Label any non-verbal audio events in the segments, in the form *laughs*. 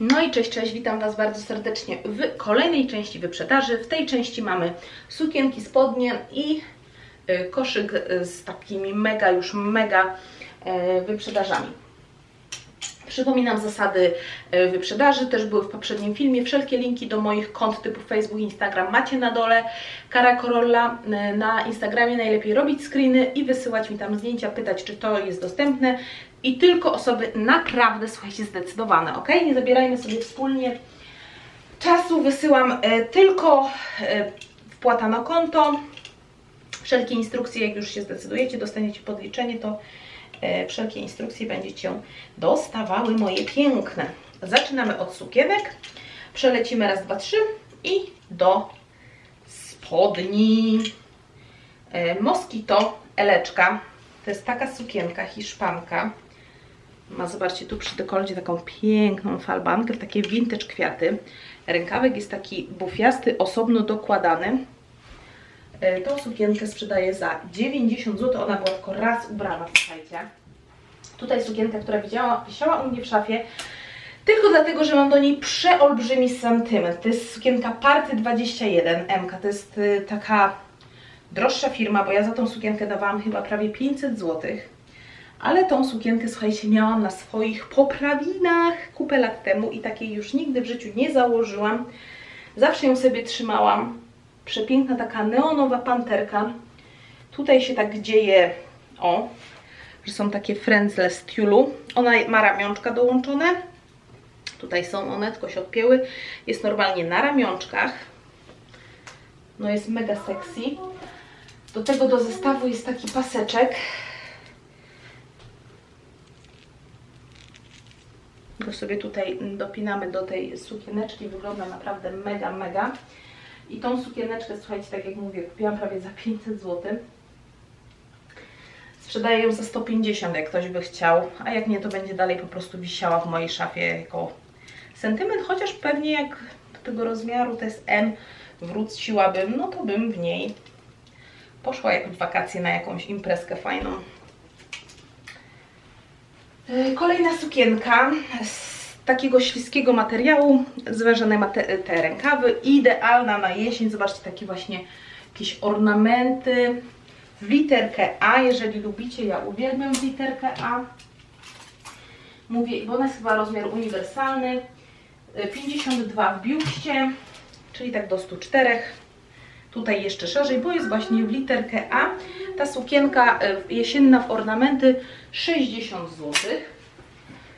No i cześć, cześć, witam Was bardzo serdecznie w kolejnej części wyprzedaży. W tej części mamy sukienki, spodnie i y, koszyk y, z takimi mega, już mega y, wyprzedażami. Przypominam zasady y, wyprzedaży, też były w poprzednim filmie. Wszelkie linki do moich kont typu Facebook, Instagram macie na dole. Kara Korolla y, na Instagramie najlepiej robić screeny i wysyłać mi tam zdjęcia, pytać czy to jest dostępne. I tylko osoby naprawdę, słuchajcie, zdecydowane, ok? Nie zabierajmy sobie wspólnie czasu, wysyłam y, tylko wpłata na konto. Wszelkie instrukcje, jak już się zdecydujecie, dostaniecie podliczenie, to e, wszelkie instrukcje będziecie dostawały moje piękne. Zaczynamy od sukienek. Przelecimy raz, dwa, trzy i do spodni. E, Moskito Eleczka. To jest taka sukienka hiszpanka. Ma, zobaczcie, tu przy dekolcie taką piękną falbankę, takie vintage kwiaty. Rękawek jest taki bufiasty, osobno dokładany. E, Tą sukienkę sprzedaję za 90 zł. Ona była tylko raz ubrana, słuchajcie. Tutaj sukienka, która widziała, wisiała u mnie w szafie, tylko dlatego, że mam do niej przeolbrzymi sentyment. To jest sukienka Party 21 MK. To jest y, taka droższa firma, bo ja za tą sukienkę dawałam chyba prawie 500 zł. Ale tą sukienkę, słuchajcie, miałam na swoich poprawinach kupę lat temu i takiej już nigdy w życiu nie założyłam. Zawsze ją sobie trzymałam. Przepiękna taka neonowa panterka. Tutaj się tak dzieje, o, że są takie frędzle z tiulu. Ona ma ramionczka dołączone. Tutaj są one, tylko się odpięły. Jest normalnie na ramionczkach. No jest mega sexy. Do tego do zestawu jest taki paseczek. Go sobie tutaj dopinamy do tej sukieneczki. Wygląda naprawdę mega, mega. I tą sukieneczkę, słuchajcie, tak jak mówię, kupiłam prawie za 500 zł. Sprzedaję ją za 150, jak ktoś by chciał, a jak nie, to będzie dalej po prostu wisiała w mojej szafie jako sentyment, chociaż pewnie jak tego rozmiaru to jest M, wróciłabym, no to bym w niej poszła jak w wakacje na jakąś imprezkę fajną. Yy, Kolejna sukienka z takiego śliskiego materiału, zwężone mate- te rękawy, idealna na jesień. Zobaczcie, takie właśnie jakieś ornamenty w literkę A, jeżeli lubicie, ja uwielbiam literkę A. Mówię, bo ona jest chyba rozmiar uniwersalny. Yy, 52 w biuście, czyli tak do 104. Tutaj jeszcze szerzej, bo jest właśnie w literkę A. Ta sukienka yy, jesienna w ornamenty 60 zł.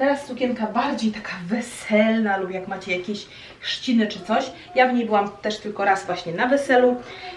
Teraz sukienka bardziej taka weselna lub jak macie jakieś chrzciny czy coś. Ja w niej byłam też tylko raz właśnie na weselu.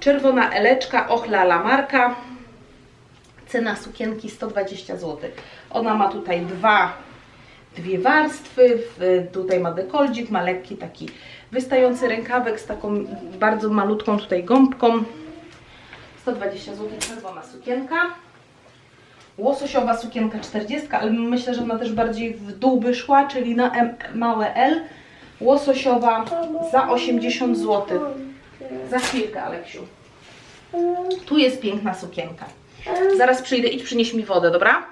Czerwona eleczka, ochla la marka. Cena sukienki 120 zł. Ona ma tutaj dwa, dwie warstwy. Tutaj ma dekoldzik, ma lekki taki wystający rękawek z taką bardzo malutką tutaj gąbką. 120 zł czerwona sukienka. Łososiowa sukienka 40, ale myślę, że ona też bardziej w dół by szła, czyli na M, małe L. Łososiowa za 80 zł. Za chwilkę, Aleksiu. Tu jest piękna sukienka. Zaraz przyjdę, idź przynieś mi wodę, dobra?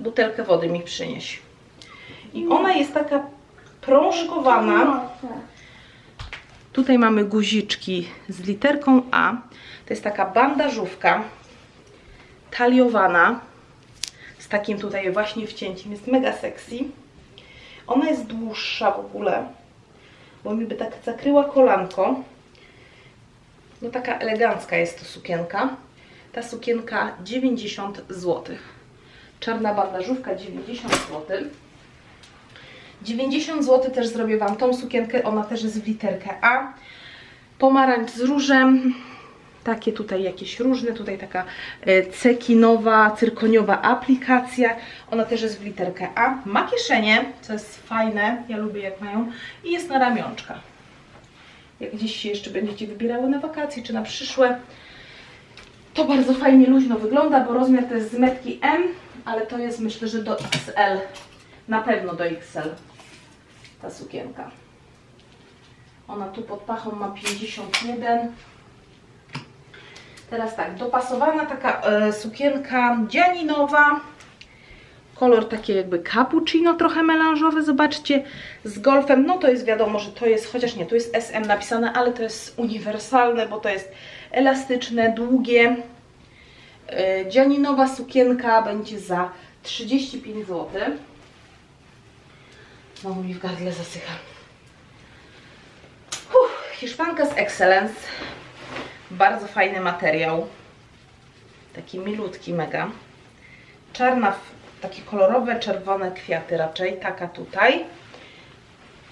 Butelkę wody mi przynieś. I ona jest taka prążkowana. Tutaj mamy guziczki z literką A. To jest taka bandażówka taliowana z takim tutaj właśnie wcięciem. Jest mega sexy. Ona jest dłuższa w ogóle, bo mi by tak zakryła kolanko. No taka elegancka jest to sukienka. Ta sukienka 90 zł. Czarna bandażówka 90 zł. 90 zł też zrobię Wam tą sukienkę, ona też jest w literkę A. Pomarańcz z różem, takie tutaj jakieś różne, tutaj taka e, cekinowa, cyrkoniowa aplikacja, ona też jest w literkę A. Ma kieszenie, co jest fajne, ja lubię jak mają i jest na ramionczka. Jak gdzieś się jeszcze będziecie wybierały na wakacje czy na przyszłe, to bardzo fajnie luźno wygląda, bo rozmiar to jest z metki M, ale to jest myślę, że do XL, na pewno do XL ta sukienka. Ona tu pod pachą ma 51. Teraz tak, dopasowana taka e, sukienka dzianinowa, Kolor taki jakby cappuccino, trochę melanżowy, zobaczcie, z golfem. No to jest wiadomo, że to jest, chociaż nie, tu jest SM napisane, ale to jest uniwersalne, bo to jest elastyczne, długie. Yy, Dzianinowa sukienka będzie za 35 zł. Znowu mi w gardle zasycha. Uff, Hiszpanka z Excellence. Bardzo fajny materiał. Taki milutki mega. Czarna, takie kolorowe, czerwone kwiaty raczej. Taka tutaj.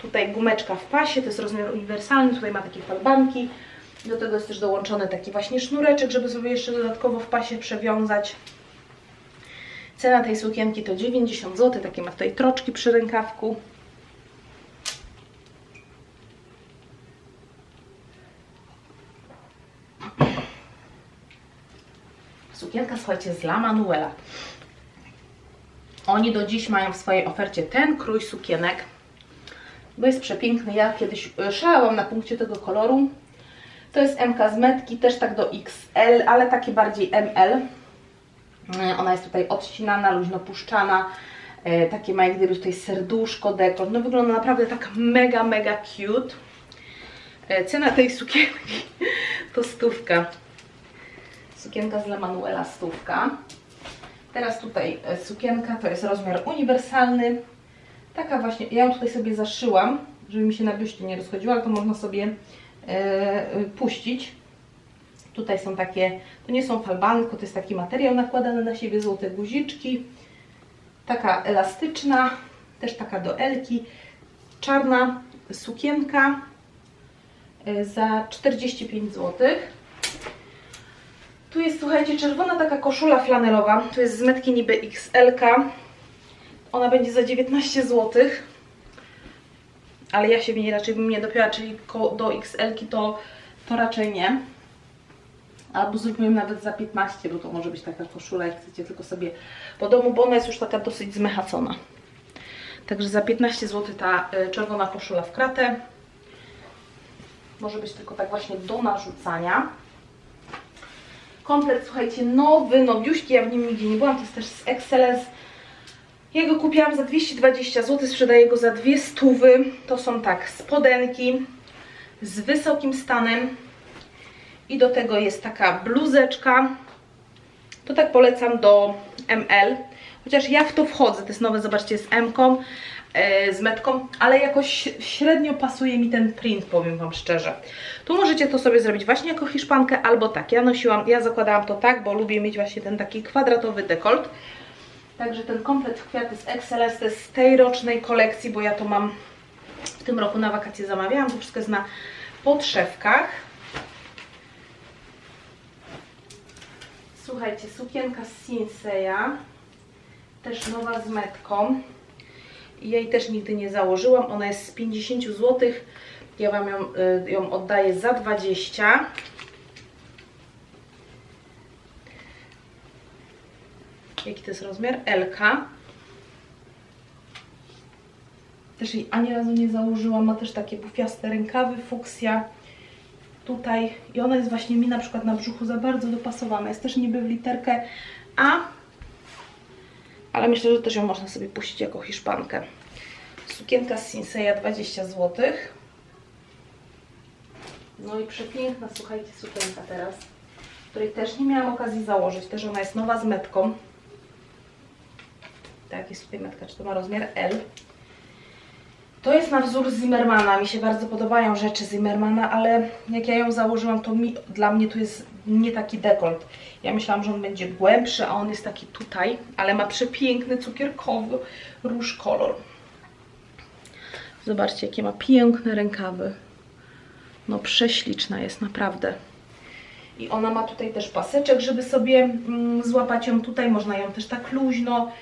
Tutaj gumeczka w pasie, to jest rozmiar uniwersalny. Tutaj ma takie falbanki. Do tego jest też dołączony taki właśnie sznureczek, żeby sobie jeszcze dodatkowo w pasie przewiązać. Cena tej sukienki to 90 zł. Takie ma tutaj troczki przy rękawku. Sukienka, słuchajcie, z La Manuela. Oni do dziś mają w swojej ofercie ten krój sukienek, bo jest przepiękny. Ja kiedyś e, szalałam na punkcie tego koloru. To jest MK z metki, też tak do XL, ale takie bardziej ML. E, Ona jest tutaj odcinana, luźno puszczana. E, Takie ma jak gdyby tutaj serduszko, dekolt. No wygląda naprawdę tak mega, mega cute. Cena tej sukienki *laughs* to stówka. Sukienka z La Manuela stówka. Teraz tutaj e, sukienka to jest rozmiar uniwersalny. Taka właśnie, ja ją tutaj sobie zaszyłam, żeby mi się na biuście nie rozchodziła, ale to można sobie e, e, puścić. Tutaj są takie, to nie są falbany, tylko to jest taki materiał nakładany na siebie, złote guziczki. Taka elastyczna, też taka do Elki. Czarna sukienka e, za 45 złotych. Tu jest, słuchajcie, czerwona taka koszula flanelowa. To jest z metki niby XL. -ka. Ona będzie za 19 zł. Ale ja się w niej raczej bym nie dopięła, czyli do XL to, to raczej nie. Albo zróbmy ją nawet za 15, bo to może być taka koszula, jak chcecie tylko sobie po domu, bo ona jest już taka dosyć zmechacona. Także za 15 zł ta y, czerwona koszula w kratę. Może być tylko tak właśnie do narzucania. Komplet, słuchajcie, nowy, nowiuśki, ja w nim nigdzie nie byłam, to jest też z Excellence. Ja go kupiłam za 220 zł, sprzedaję go za 2 stówy. To są tak, spodenki z wysokim stanem i do tego jest taka bluzeczka. To tak polecam do ML, chociaż ja w to wchodzę, to jest nowe, zobaczcie, z M-ką, z metką, ale jakoś średnio pasuje mi ten print, powiem Wam szczerze. Tu możecie to sobie zrobić właśnie jako hiszpankę albo tak. Ja nosiłam, ja zakładałam to tak, bo lubię mieć właśnie ten taki kwadratowy dekolt. Także ten komplet w kwiaty z Excellence to jest z tej rocznej kolekcji, bo ja to mam w tym roku na wakacje zamawiałam. To wszystko jest na podszewkach. Słuchajcie, sukienka z Sinseya, też nowa z metką. Jej też nigdy nie założyłam. Ona jest z 50 zł. Ja Wam ją, y, ją oddaję za 20. Jaki to jest rozmiar? LK. Też jej ani razu nie założyłam. Ma też takie bufiaste rękawy, fuksja. Tutaj. I ona jest właśnie mi na przykład na brzuchu za bardzo dopasowana. Jest też niby w literkę A. Ale myślę, że też ją można sobie puścić jako hiszpankę. Sukienka z Sinseya 20 zł. No i przepiękna, słuchajcie, sukienka teraz, której też nie miałam okazji założyć. Też ona jest nowa z metką. Tak, jest tutaj metka, czy to ma rozmiar L. To jest na wzór Zimmermana. Mi się bardzo podobają rzeczy Zimmermana, ale jak ja ją założyłam, to mi, dla mnie to jest nie taki dekolt. Ja myślałam, że on będzie głębszy, a on jest taki tutaj, ale ma przepiękny cukierkowy róż kolor. Zobaczcie, jakie ma piękne rękawy. No prześliczna jest, naprawdę. I ona ma tutaj też paseczek, żeby sobie mm, złapać ją tutaj. Można ją też tak luźno.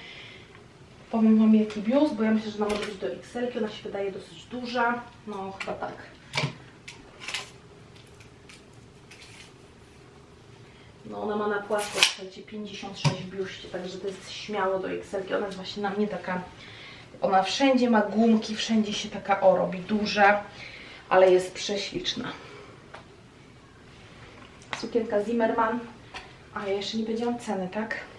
Powiem Wam jaki biust, bo ja myślę, że ona może być do XL. Ona się wydaje dosyć duża. No chyba tak. No ona ma na płasko, słuchajcie, 56 w biuście, także to jest śmiało do XL. Ona jest właśnie na mnie taka, ona wszędzie ma gumki, wszędzie się taka o robi, duża, ale jest prześliczna. Sukienka Zimmerman, a ja jeszcze nie powiedziałam ceny, tak?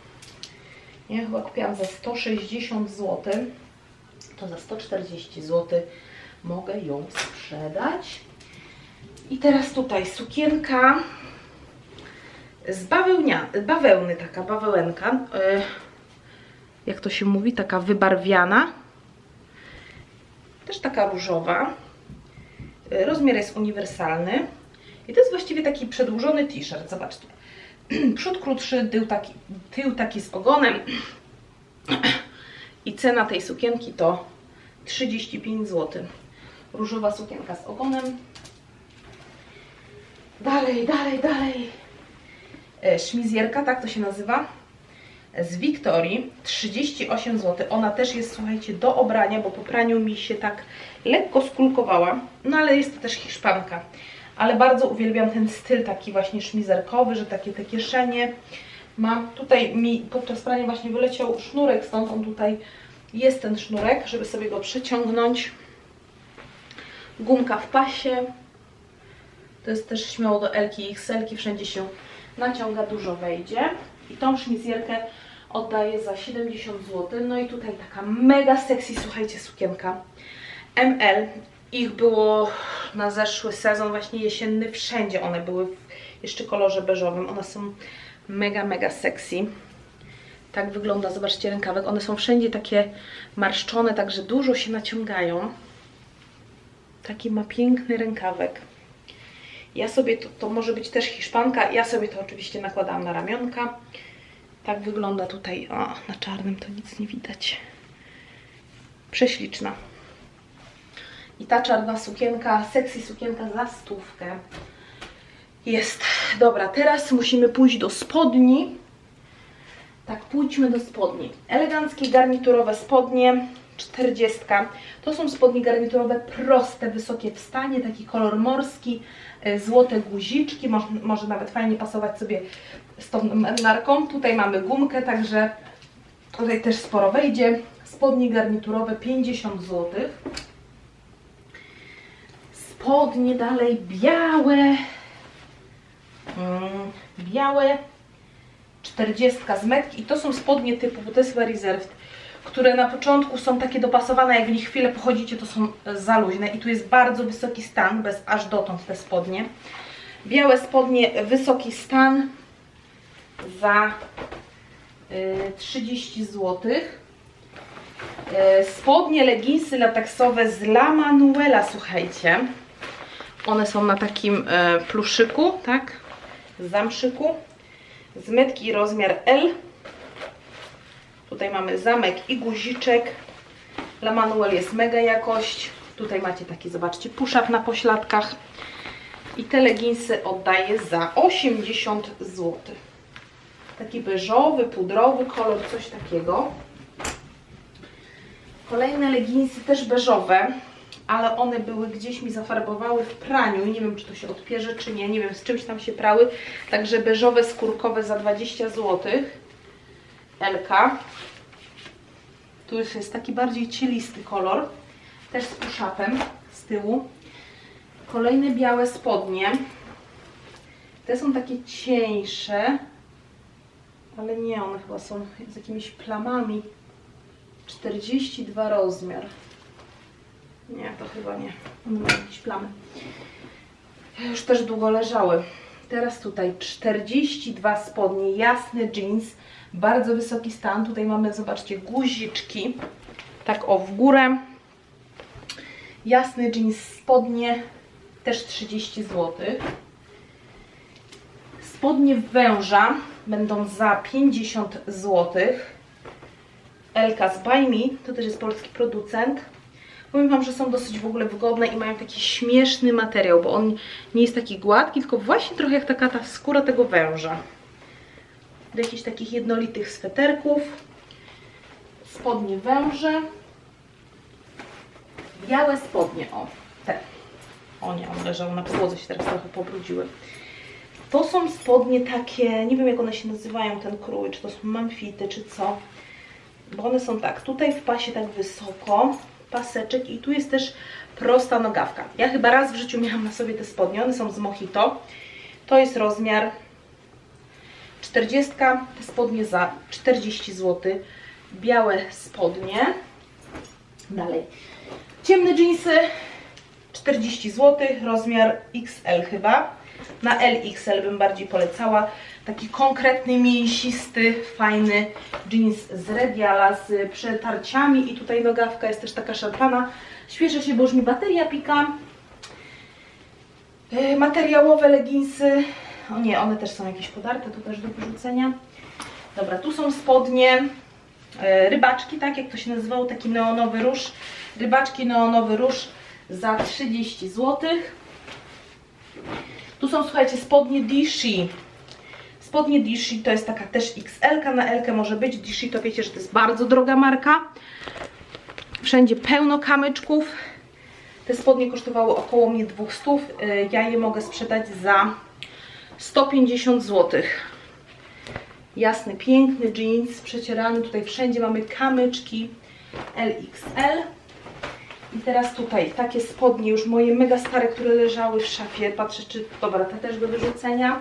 Ja chyba kupiłam za 160 zł. To za 140 zł mogę ją sprzedać. I teraz tutaj sukienka z bawełnia, bawełny, taka bawełenka. e, Jak to się mówi? Taka wybarwiana. Też taka różowa. E, Rozmiar jest uniwersalny. I to jest właściwie taki przedłużony t-shirt. Zobaczcie. *clears throat* Przód krótszy, tył taki, tył taki z ogonem. *clears throat* I cena tej sukienki to 35 zł. Różowa sukienka z ogonem. Dalej, dalej, dalej. E, Szmizjerka, tak to się nazywa. Z Wiktorii 38 zł. Ona też jest, słuchajcie, do obrania, bo po praniu mi się tak lekko skulkowała. No ale jest to też Hiszpanka. Ale bardzo uwielbiam ten styl taki właśnie szmizerkowy, że takie te kieszenie ma. Tutaj mi podczas prania właśnie wyleciał sznurek, stąd on tutaj jest ten sznurek, żeby sobie go przeciągnąć. Gumka w pasie. To jest też śmiało do L i XL, wszędzie się naciąga, dużo wejdzie. I tą szmizjerkę oddaję za 70 zł. No i tutaj taka mega sexy, słuchajcie, sukienka ML. Ich było na zeszły sezon, właśnie jesienny, wszędzie one były w jeszcze kolorze beżowym. One są mega, mega sexy. Tak wygląda, zobaczcie rękawek. One są wszędzie takie marszczone, także dużo się naciągają. Taki ma piękny rękawek. Ja sobie, to, to może być też hiszpanka, ja sobie to oczywiście nakładałam na ramionka. Tak wygląda tutaj, o, na czarnym to nic nie widać. Prześliczna. I ta czarna sukienka, sexy sukienka za stówkę jest. Dobra, teraz musimy pójść do spodni. Tak, pójdźmy do spodni. Eleganckie garniturowe spodnie, 40. To są spodnie garniturowe proste, wysokie w stanie, taki kolor morski, y, złote guziczki, może, może nawet fajnie pasować sobie z tą marką. Tutaj mamy gumkę, także tutaj też sporo wejdzie. Spodnie garniturowe 50 zł. Spodnie dalej białe. Mm, białe 40 z metki i to są spodnie typu, bo to jest Reserved, które na początku są takie dopasowane, jak w nich chwilę pochodzicie, to są za luźne i tu jest bardzo wysoki stan, bez aż dotąd te spodnie. Białe spodnie, wysoki stan za y, 30 zł. Y, spodnie, leginsy lateksowe z La Manuela, słuchajcie. One są na takim e, pluszyku, tak? Zamszyku. Z metki rozmiar L. Tutaj mamy zamek i guziczek. La Manuel jest mega jakość. Tutaj macie taki, zobaczcie, puszak na pośladkach. I te leginsy oddaję za 80 zł. Taki beżowy, pudrowy kolor, coś takiego. Kolejne leginsy też beżowe, ale one były gdzieś mi zafarbowały w praniu. Nie wiem, czy to się odpierze, czy nie. Nie wiem, z czymś tam się prały. Także beżowe, skórkowe za 20 zł. Elka. Tu już jest taki bardziej cielisty kolor. Też z puszapem z tyłu. Kolejne białe spodnie. Te są takie cieńsze. Ale nie, one chyba są z jakimiś plamami. 42 rozmiar. Nie, to chyba nie. One mają jakieś plamy. Już też długo leżały. Teraz tutaj 42 spodnie, jasny jeans, bardzo wysoki stan. Tutaj mamy, zobaczcie, guziczki. Tak o, w górę. Jasny jeans, spodnie, też 30 zł. Spodnie węża będą za 50 zł. Elka z Buy Me, to też jest polski producent. Powiem Wam, że są dosyć w ogóle wygodne i mają taki śmieszny materiał, bo on nie jest taki gładki, tylko właśnie trochę jak taka ta skóra tego węża. Do jakichś takich jednolitych sweterków. Spodnie węże. Białe spodnie, o, te. O nie, one leżały na podłodze, się teraz trochę pobrudziły. To są spodnie takie, nie wiem jak one się nazywają, ten krój, czy to są mamfity, czy co. Bo one są tak, tutaj w pasie tak wysoko, paseczek i tu jest też prosta nogawka. Ja chyba raz w życiu miałam na sobie te spodnie, one są z Mojito. To jest rozmiar 40, te spodnie za 40 zł. Białe spodnie. Dalej. Ciemne jeansy 40 zł, rozmiar XL chyba. Na LXL bym bardziej polecała. Taki konkretny, mięsisty, fajny jeans z Rediala z przetarciami i tutaj nogawka jest też taka szarpana. Śpieszę się, bo już mi bateria pika. Yy, Materiałowe leginsy. O nie, one też są jakieś podarte, to też do wyrzucenia. Dobra, tu są spodnie, e, rybaczki, tak jak to się nazywało, taki neonowy róż. Rybaczki neonowy róż za 30 zł. Tu są, słuchajcie, spodnie Dishi. Spodnie Dishi to jest taka też XL, na L może być. Dishi to wiecie, że to jest bardzo droga marka. Wszędzie pełno kamyczków. Te spodnie kosztowały około mnie 200. Y, Ja je mogę sprzedać za 150 zł. Jasny, piękny jeans, przecierany. Tutaj wszędzie mamy kamyczki LXL. I teraz tutaj takie spodnie, już moje mega stare, które leżały w szafie. Patrzę, czy dobra, te też do wyrzucenia.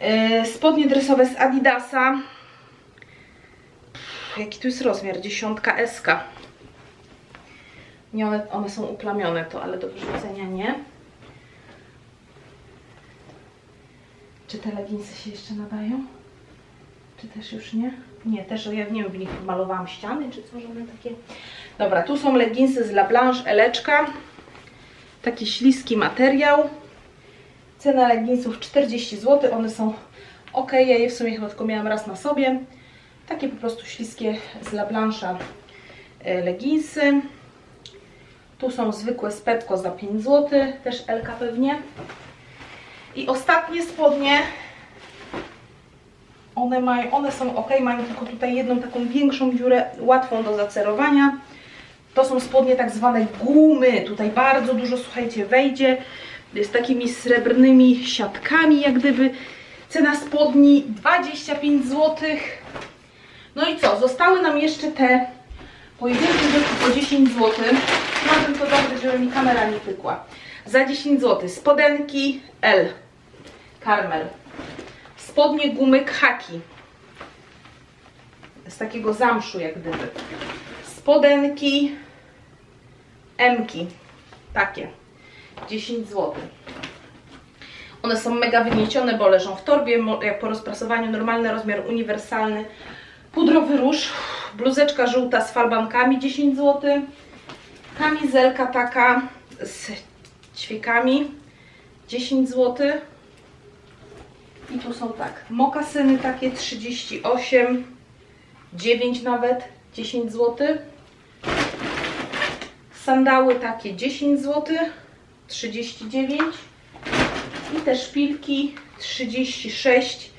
Yy, spodnie dresowe z Adidasa. Pff, Jaki tu jest rozmiar? Dziesiątka SK. Nie, one, one są uplamione to, ale do wyrzucenia nie. Czy te leginsy się jeszcze nadają? Czy też już nie? Nie, też ja nie wiem, w nich malowałam ściany, czy co, że one takie... Dobra, tu są leginsy z La Eleczka. Taki śliski materiał. Cena leginsów 40 zł. One są ok. Ja je w sumie chyba tylko miałam raz na sobie. Takie po prostu śliskie z La Blanche'a e, leginsy. Tu są zwykłe spetko za 5 zł. Też LK pewnie. I ostatnie spodnie. One, mają, one są ok, mają tylko tutaj jedną taką większą dziurę, łatwą do zacerowania. To są spodnie tak zwane gumy. Tutaj bardzo dużo, słuchajcie, wejdzie. Z takimi srebrnymi siatkami, jak gdyby. Cena spodni 25 zł. No i co? Zostały nam jeszcze te pojedyncze rzeczy po 10 zł. Chciałabym to dobrze, żeby mi kamera nie pykła. Za 10 zł. Spodenki L. Karmel. Spodnie gumy khaki. Z takiego zamszu, jak gdyby. Spodenki Mki. Takie. 10 zł. One są mega wyniesione, bo leżą w torbie. Jak po rozprasowaniu normalny rozmiar uniwersalny. Pudrowy róż. Bluzeczka żółta z falbankami 10 zł. Kamizelka taka z ćwiekami 10 zł. I tu są tak, mokasyny takie 38, 9 nawet, 10 zł. Sandały takie 10 zł, 39. I te szpilki 36,